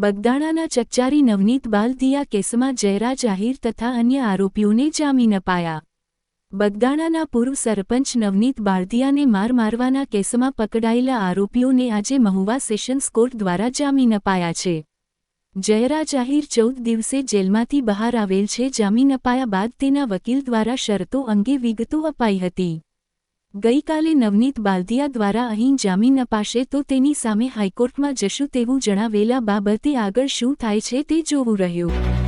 બગદાણાના ચકચારી નવનીત બાલદિયા કેસમાં જયરાજ આહિર તથા અન્ય આરોપીઓને જામીન અપાયા બગદાણાના પૂર્વ સરપંચ નવનીત બાળદિયાને માર મારવાના કેસમાં પકડાયેલા આરોપીઓને આજે મહુવા સેશન્સ કોર્ટ દ્વારા જામીન અપાયા છે. જયરાજ આહિર ચૌદ દિવસે જેલમાંથી બહાર આવેલ છે જામીન અપાયા બાદ તેના વકીલ દ્વારા શરતો અંગે વિગતો અપાઈ હતી. ગઈકાલે નવનીત બાલદિયા દ્વારા અહીં જામીન અપાશે તો તેની સામે હાઈકોર્ટમાં જશું તેવું જણાવેલા બાબતે આગળ શું થાય છે તે જોવું રહ્યું.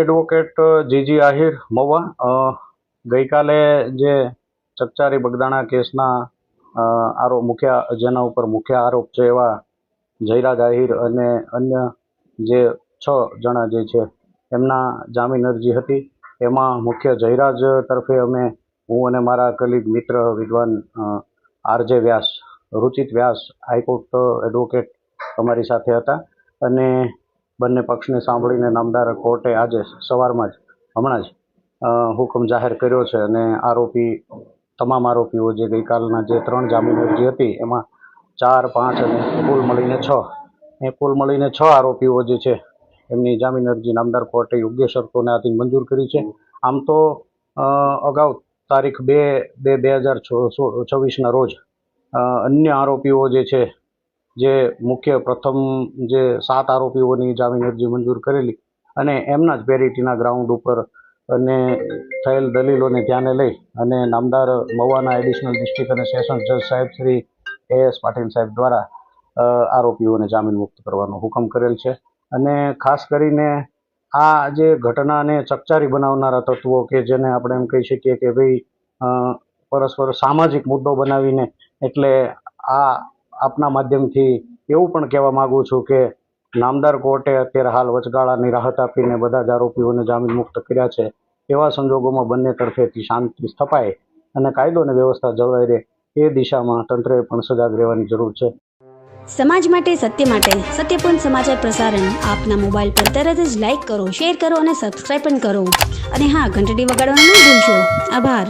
એડવોકેટ જીજી આહિર મવા ગઈકાલે જે ચકચારી બગદાણા કેસના આરોપ મુખ્ય જેના ઉપર મુખ્ય આરોપ છે એવા જયરાજ આહિર અને અન્ય જે છ જણા જે છે એમના જામીન અરજી હતી. એમાં મુખ્ય જયરાજ તરફે અમે હું અને મારા કલીગ મિત્ર વિદ્વાન R J Vyas, Ruchit Vyas, high court advocate અમારી સાથે હતા. અને બંને પક્ષને સાંભળીને નામદાર કોર્ટે આજે સવારમાં જ, હમણાં જ હુકમ જાહેર કર્યો છે અને આરોપી, તમામ આરોપીઓ જે ગઈકાલના જે ત્રણ જામીન અરજી હતી, એમાં ચાર, પાંચ અને કુલ મળીને છ. એ કુલ મળીને છ આરોપીઓ જે છે, એમની જામીન અરજી નામદાર કોર્ટે યોગ્ય શરતોને આથી મંજૂર કરી છે. આમ તો અગાઉ તારીખ બે બે બે હજાર છવ્વીસના રોજ અન્ય આરોપીઓ જે છે જે મુખ્ય પ્રથમ જે સાત આરોપીઓની જામીન અરજી મંજૂર કરેલી અને એમના જ પેરિટીના ગ્રાઉન્ડ ઉપર અને થયેલ દલીલોને ધ્યાને લઈ અને નામદાર મવાના એડિશનલ ડિસ્ટ્રિક્ટ અને સેશન જજ સાહેબ શ્રી એ એસ પાટીલ સાહેબ દ્વારા આરોપીઓને જામીન મુક્ત કરવાનો હુકમ કરેલ છે. અને ખાસ કરીને આ જે ઘટનાને ચકચારી બનાવનારા તત્વો કે જેને આપણે એમ કહી શકીએ કે ભાઈ પરસ્પર સામાજિક મુદ્દો બનાવીને એટલે આ આપના માધ્યમથી એવું પણ કહેવા માગું છું કે નામદાર કોર્ટે અત્યારે હાલ વચગાળાની રાહત આપીને બધા જ આરોપીઓને જામીન મુક્ત કર્યા છે, એવા સંજોગોમાં બંને તરફેથી શાંતિ સ્થપાય અને કાયદો અને વ્યવસ્થા જળવાઈ રહે એ દિશામાં તંત્રએ પણ સજાગ રહેવાની જરૂર છે. સમાજ માટે સત્ય માટે સત્યપૂર્ણ સમાચાર પ્રસારણ આપના મોબાઈલ પર તરત જ લાઈક કરો, શેર કરો અને સબસ્ક્રાઈબ પણ કરો. અને હા, ઘંટડી વગાડવાનું ભૂલશો. આભાર.